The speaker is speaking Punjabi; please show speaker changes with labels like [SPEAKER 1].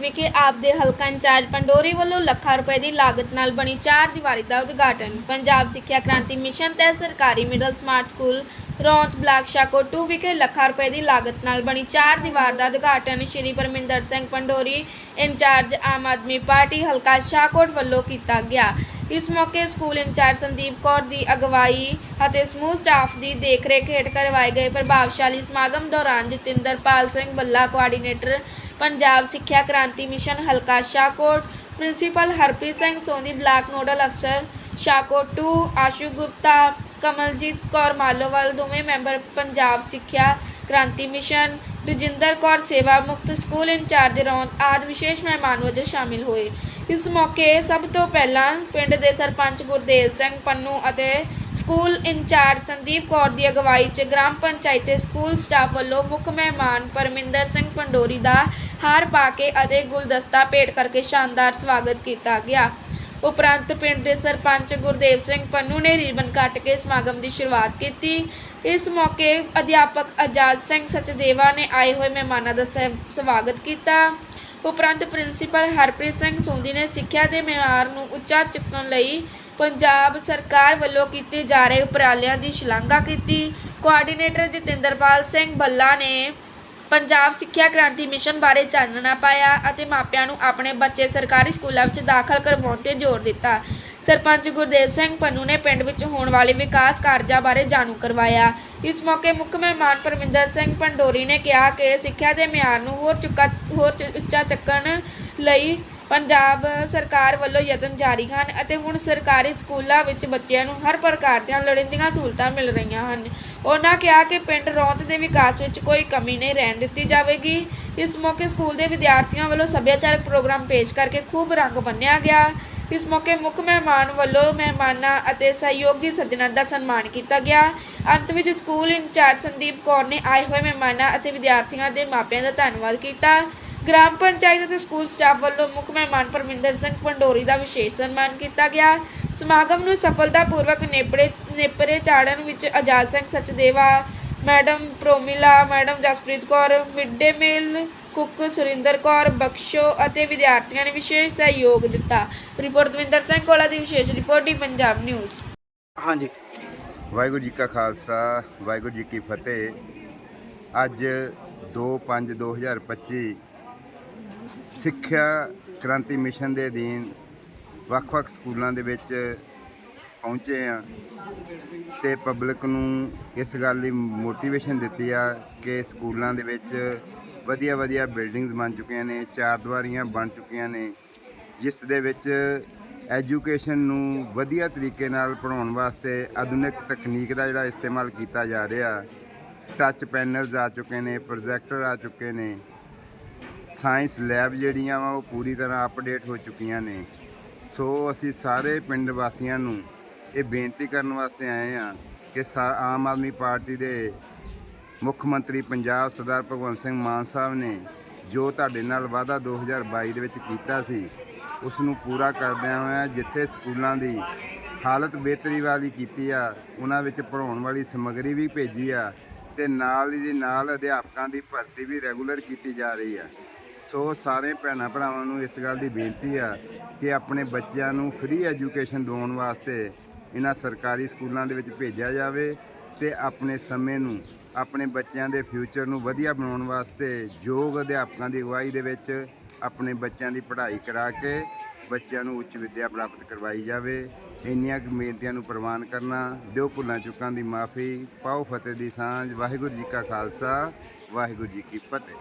[SPEAKER 1] ਵਿਖੇ ਆਪ ਦੇ ਹਲਕਾ ਇੰਚਾਰਜ ਪੰਡੋਰੀ ਵੱਲੋਂ ਲੱਖਾਂ ਰੁਪਏ ਦੀ ਲਾਗਤ ਨਾਲ ਬਣੀ ਚਾਰ ਦੀਵਾਰੀ ਦਾ ਉਦਘਾਟਨ। ਪੰਜਾਬ ਸਿੱਖਿਆ ਕ੍ਰਾਂਤੀ ਮਿਸ਼ਨ ਤਹਿਤ ਸਰਕਾਰੀ middle smart school, Ranaut block ਸ਼ਾਕੋ 2 ਵਿਖੇ ਲੱਖਾਂ ਰੁਪਏ ਦੀ ਲਾਗਤ ਨਾਲ ਬਣੀ ਚਾਰ ਦੀਵਾਰ ਦਾ ਉਦਘਾਟਨ ਸ਼੍ਰੀ ਪਰਮਿੰਦਰ ਸਿੰਘ ਪੰਡੋਰੀ, ਇੰਚਾਰਜ ਆਮ ਆਦਮੀ ਪਾਰਟੀ, ਹਲਕਾ ਸ਼ਾਹਕੋਟ ਵੱਲੋਂ ਕੀਤਾ ਗਿਆ। ਇਸ ਮੌਕੇ ਸਕੂਲ ਇੰਚਾਰਜ ਸੰਦੀਪ ਕੌਰ ਦੀ ਅਗਵਾਈ ਅਤੇ ਸਮੂਹ ਸਟਾਫ ਦੀ ਦੇਖਰੇਖ ਹੇਠ ਕਰਵਾਏ ਗਏ ਪ੍ਰਭਾਵਸ਼ਾਲੀ ਸਮਾਗਮ ਦੌਰਾਨ ਜਤਿੰਦਰਪਾਲ ਸਿੰਘ ਬੱਲਾ, ਕੋਆਰਡੀਨੇਟਰ ਪੰਜਾਬ ਸਿੱਖਿਆ ਕ੍ਰਾਂਤੀ ਮਿਸ਼ਨ ਹਲਕਾ Shahkot, principal Harpreet Singh Soni block nodal ਅਫਸਰ ਸ਼ਾਹਕੋਟ 2 ਆਸ਼ੂ ਗੁਪਤਾ, ਕਮਲਜੀਤ ਕੌਰ ਮਾਲੋਵਾਲ ਦੋਵੇਂ ਮੈਂਬਰ ਪੰਜਾਬ ਸਿੱਖਿਆ ਕ੍ਰਾਂਤੀ ਮਿਸ਼ਨ, ਰਜਿੰਦਰ ਕੌਰ ਸੇਵਾ ਮੁਕਤ ਸਕੂਲ ਇੰਚਾਰਜ ਰੌਂਦ ਆਦਿ ਵਿਸ਼ੇਸ਼ ਮਹਿਮਾਨ ਵਜੋਂ ਸ਼ਾਮਿਲ ਹੋਏ। ਇਸ ਮੌਕੇ ਸਭ ਤੋਂ ਪਹਿਲਾਂ ਪਿੰਡ ਦੇ ਸਰਪੰਚ ਗੁਰਦੇਵ ਸਿੰਘ ਪੰਨੂ ਅਤੇ ਸਕੂਲ ਇੰਚਾਰਜ ਸੰਦੀਪ ਕੌਰ ਦੀ ਅਗਵਾਈ 'ਚ ਗ੍ਰਾਮ ਪੰਚਾਇਤ ਤੇ ਸਕੂਲ ਸਟਾਫ ਵੱਲੋਂ ਮੁੱਖ ਮਹਿਮਾਨ ਪਰਮਿੰਦਰ ਸਿੰਘ ਪੰਡੋਰੀ ਦਾ ਹਾਰ ਪਾ ਕੇ ਅਤੇ ਗੁਲਦਸਤਾ ਭੇਟ ਕਰਕੇ ਸ਼ਾਨਦਾਰ ਸਵਾਗਤ ਕੀਤਾ ਗਿਆ। ਉਪਰੰਤ ਪਿੰਡ ਦੇ ਸਰਪੰਚ ਗੁਰਦੇਵ ਸਿੰਘ ਪੰਨੂ ਨੇ ਰੀਬਨ ਕੱਟ ਕੇ ਸਮਾਗਮ ਦੀ ਸ਼ੁਰੂਆਤ ਕੀਤੀ। ਇਸ ਮੌਕੇ ਅਧਿਆਪਕ ਆਜ਼ਾਦ ਸਿੰਘ ਸਚਦੇਵਾ ਨੇ ਆਏ ਹੋਏ ਮਹਿਮਾਨਾਂ ਦਾ ਸਵਾਗਤ ਕੀਤਾ। ਉਪਰੰਤ ਪ੍ਰਿੰਸੀਪਲ ਹਰਪ੍ਰੀਤ ਸਿੰਘ ਸੋਂਦੀ ਨੇ ਸਿੱਖਿਆ ਦੇ ਮਿਆਰ ਨੂੰ ਉੱਚਾ ਚੁੱਕਣ ਲਈ ਪੰਜਾਬ ਸਰਕਾਰ ਵੱਲੋਂ ਕੀਤੇ ਜਾ ਰਹੇ ਉਪਰਾਲਿਆਂ ਦੀ ਸ਼ਲਾਘਾ ਕੀਤੀ। ਕੋਆਰਡੀਨੇਟਰ ਜਤਿੰਦਰਪਾਲ ਸਿੰਘ ਬੱਲਾ ਨੇ ਪੰਜਾਬ ਸਿੱਖਿਆ ਕ੍ਰਾਂਤੀ ਮਿਸ਼ਨ ਬਾਰੇ ਚਾਨਣਾ ਪਾਇਆ ਅਤੇ ਮਾਪਿਆਂ ਨੂੰ ਆਪਣੇ ਬੱਚੇ ਸਰਕਾਰੀ ਸਕੂਲਾਂ ਵਿੱਚ ਦਾਖਲ ਕਰਵਾਉਣ ਤੇ ਜ਼ੋਰ ਦਿੱਤਾ। ਸਰਪੰਚ ਗੁਰਦੇਵ ਸਿੰਘ ਪੰਨੂ ਨੇ ਪਿੰਡ ਵਿੱਚ ਹੋਣ ਵਾਲੇ ਵਿਕਾਸ ਕਾਰਜਾਂ ਬਾਰੇ ਜਾਣੂ ਕਰਵਾਇਆ। ਇਸ ਮੌਕੇ ਮੁੱਖ ਮਹਿਮਾਨ ਪਰਮਿੰਦਰ ਸਿੰਘ ਪੰਡੋਰੀ ਨੇ ਕਿਹਾ ਕਿ ਸਿੱਖਿਆ ਦੇ ਮਿਆਰ ਨੂੰ ਹੋਰ ਚੁੱਕਾ ਹੋਰ ਚ- ਉੱਚਾ ਚੱਕਣ ਲਈ ਪੰਜਾਬ ਸਰਕਾਰ ਵੱਲੋਂ ਯਤਨ ਜਾਰੀ ਹਨ ਅਤੇ ਹੁਣ ਸਰਕਾਰੀ ਸਕੂਲਾਂ ਵਿੱਚ ਬੱਚਿਆਂ ਨੂੰ ਹਰ ਪ੍ਰਕਾਰ ਦੀਆਂ ਲੋੜੀਂਦੀਆਂ ਸਹੂਲਤਾਂ ਮਿਲ ਰਹੀਆਂ ਹਨ। ਉਹਨਾਂ ਕਿਹਾ ਕਿ ਪਿੰਡ ਰੌਂਤ ਦੇ ਵਿਕਾਸ ਵਿੱਚ ਕੋਈ ਕਮੀ ਨਹੀਂ ਰਹਿਣ ਦਿੱਤੀ ਜਾਵੇਗੀ। ਇਸ ਮੌਕੇ ਸਕੂਲ ਦੇ ਵਿਦਿਆਰਥੀਆਂ ਵੱਲੋਂ ਸੱਭਿਆਚਾਰਕ ਪ੍ਰੋਗਰਾਮ ਪੇਸ਼ ਕਰਕੇ ਖੂਬ ਰੰਗ ਬੰਨਿਆ ਗਿਆ। ਇਸ ਮੌਕੇ ਮੁੱਖ ਮਹਿਮਾਨ ਵੱਲੋਂ ਮਹਿਮਾਨਾਂ ਅਤੇ ਸਹਿਯੋਗੀ ਸੱਜਣਾਂ ਦਾ ਸਨਮਾਨ ਕੀਤਾ ਗਿਆ। ਅੰਤ ਵਿੱਚ ਸਕੂਲ ਇੰਚਾਰਜ ਸੰਦੀਪ ਕੌਰ ਨੇ ਆਏ ਹੋਏ ਮਹਿਮਾਨਾਂ ਅਤੇ ਵਿਦਿਆਰਥੀਆਂ ਦੇ ਮਾਪਿਆਂ ਦਾ ਧੰਨਵਾਦ ਕੀਤਾ। ਗ੍ਰਾਮ ਪੰਚਾਇਤ ਅਤੇ ਸਕੂਲ ਸਟਾਫ ਵੱਲੋਂ ਮੁੱਖ ਮਹਿਮਾਨ ਪਰਮਿੰਦਰ ਸਿੰਘ ਪੰਡੋਰੀ ਦਾ ਵਿਸ਼ੇਸ਼ ਸਨਮਾਨ ਕੀਤਾ ਗਿਆ। ਸਮਾਗਮ ਨੂੰ ਸਫਲਤਾਪੂਰਵਕ ਨੇਪੜੇ ਨੇਪਰੇ ਚਾੜਨ ਵਿੱਚ Azad Singh Sachdeva madam Promila madam Jaspreet Kaur midday meal cook Surinder Kaur Bakhsho ਅਤੇ ਵਿਦਿਆਰਥੀਆਂ ਨੇ ਵਿਸ਼ੇਸ਼ ਸਹਿਯੋਗ ਦਿੱਤਾ। ਰਿਪੋਰਟ ਦਵਿੰਦਰ ਸਿੰਘ ਕੋਲਾ ਦੀ ਵਿਸ਼ੇਸ਼ ਰਿਪੋਰਟ ਡੀ ਪੰਜਾਬ ਨਿਊਜ਼।
[SPEAKER 2] ਹਾਂਜੀ।
[SPEAKER 3] ਵਾਹਿਗੁਰੂ ਜੀ ਕਾ ਖਾਲਸਾ ਵਾਹਿਗੁਰੂ ਜੀ ਕੀ ਫਤਿਹ। ਅੱਜ 2/5/2025 ਸਿੱਖਿਆ ਕ੍ਰਾਂਤੀ ਮਿਸ਼ਨ ਦੇ ਅਧੀਨ ਵੱਖ-ਵੱਖ ਸਕੂਲਾਂ ਦੇ ਵਿੱਚ ਪਹੁੰਚੇ ਆ ਤੇ ਪਬਲਿਕ ਨੂੰ ਇਸ ਗੱਲ ਲਈ ਮੋਟੀਵੇਸ਼ਨ ਦਿੱਤੀ ਆ ਕਿ ਸਕੂਲਾਂ ਦੇ ਵਿੱਚ ਵਧੀਆ ਵਧੀਆ ਬਿਲਡਿੰਗਸ ਬਣ ਚੁੱਕੀਆਂ ਨੇ, ਚਾਰ ਦੀਵਾਰੀਆਂ ਬਣ ਚੁੱਕੀਆਂ ਨੇ, ਜਿਸ ਦੇ ਵਿੱਚ ਐਜੂਕੇਸ਼ਨ ਨੂੰ ਵਧੀਆ ਤਰੀਕੇ ਨਾਲ ਪੜਾਉਣ ਵਾਸਤੇ ਆਧੁਨਿਕ ਤਕਨੀਕ ਦਾ ਜਿਹੜਾ ਇਸਤੇਮਾਲ ਕੀਤਾ ਜਾ ਰਿਹਾ। ਟੱਚ ਪੈਨਲਸ ਆ ਚੁੱਕੇ ਨੇ, ਪ੍ਰੋਜੈਕਟਰ ਆ ਚੁੱਕੇ ਨੇ ਸਾਇੰਸ ਲੈਬ ਜਿਹੜੀਆਂ ਵਾ ਉਹ ਪੂਰੀ ਤਰ੍ਹਾਂ ਅਪਡੇਟ ਹੋ ਚੁੱਕੀਆਂ ਨੇ। ਸੋ ਅਸੀਂ ਸਾਰੇ ਪਿੰਡ ਵਾਸੀਆਂ ਨੂੰ ਇਹ ਬੇਨਤੀ ਕਰਨ ਵਾਸਤੇ ਆਏ ਆ ਕਿ ਸਾ- ਆਮ ਆਦਮੀ ਪਾਰਟੀ ਦੇ ਮੁੱਖ ਮੰਤਰੀ ਪੰਜਾਬ ਸਰਦਾਰ ਭਗਵੰਤ ਸਿੰਘ ਮਾਨ ਸਾਹਿਬ ਨੇ ਜੋ ਤੁਹਾਡੇ ਨਾਲ ਵਾਅਦਾ 2022 ਦੇ ਵਿੱਚ ਕੀਤਾ ਸੀ, ਉਸ ਨੂੰ ਪੂਰਾ ਕਰਦਿਆਂ ਹੋਇਆਂ ਜਿੱਥੇ ਸਕੂਲਾਂ ਦੀ ਹਾਲਤ ਬਿਹਤਰੀ ਵਾਲੀ ਕੀਤੀ ਆ, ਉਹਨਾਂ ਵਿੱਚ ਪੜਾਉਣ ਵਾਲੀ ਸਮੱਗਰੀ ਵੀ ਭੇਜੀ ਆ ਤੇ ਨਾਲ ਹੀ ਦੇ ਨਾਲ ਅਧਿਆਪਕਾਂ ਦੀ ਭਰਤੀ ਵੀ ਰੈਗੂਲਰ ਕੀਤੀ ਜਾ ਰਹੀ ਆ। ਸੋ ਸਾਰੇ ਭੈਣਾਂ ਭਰਾਵਾਂ ਨੂੰ ਇਸ ਗੱਲ ਦੀ ਬੇਨਤੀ ਆ ਕਿ ਆਪਣੇ ਬੱਚਿਆਂ ਨੂੰ ਫ੍ਰੀ ਐਜੂਕੇਸ਼ਨ ਦਿਵਾਉਣ ਵਾਸਤੇ ਇਹਨਾਂ ਸਰਕਾਰੀ ਸਕੂਲਾਂ ਦੇ ਵਿੱਚ ਭੇਜਿਆ ਜਾਵੇ ਤੇ ਆਪਣੇ ਸਮੇਂ ਨੂੰ, ਆਪਣੇ ਬੱਚਿਆਂ ਦੇ ਫਿਊਚਰ ਨੂੰ ਵਧੀਆ ਬਣਾਉਣ ਵਾਸਤੇ ਯੋਗ ਅਧਿਆਪਕਾਂ ਦੀ ਅਗਵਾਈ ਦੇ ਵਿੱਚ ਆਪਣੇ ਬੱਚਿਆਂ ਦੀ ਪੜ੍ਹਾਈ ਕਰਾ ਕੇ ਬੱਚਿਆਂ ਨੂੰ ਉੱਚ ਵਿੱਦਿਆ ਪ੍ਰਾਪਤ ਕਰਵਾਈ ਜਾਵੇ। ਇੰਨੀਆਂ ਕੁ ਬੇਨਤੀਆਂ ਨੂੰ ਪ੍ਰਵਾਨ ਕਰਨਾ, ਦਿਓ ਭੁੱਲਾਂ ਚੁੱਕਾਂ ਦੀ ਮਾਫੀ, ਪਾਓ ਫਤਿਹ ਦੀ ਸਾਂਝ, ਵਾਹਿਗੁਰੂ ਜੀ ਕਾ ਖਾਲਸਾ, ਵਾਹਿਗੁਰੂ ਜੀ ਕੀ ਫਤਿਹ।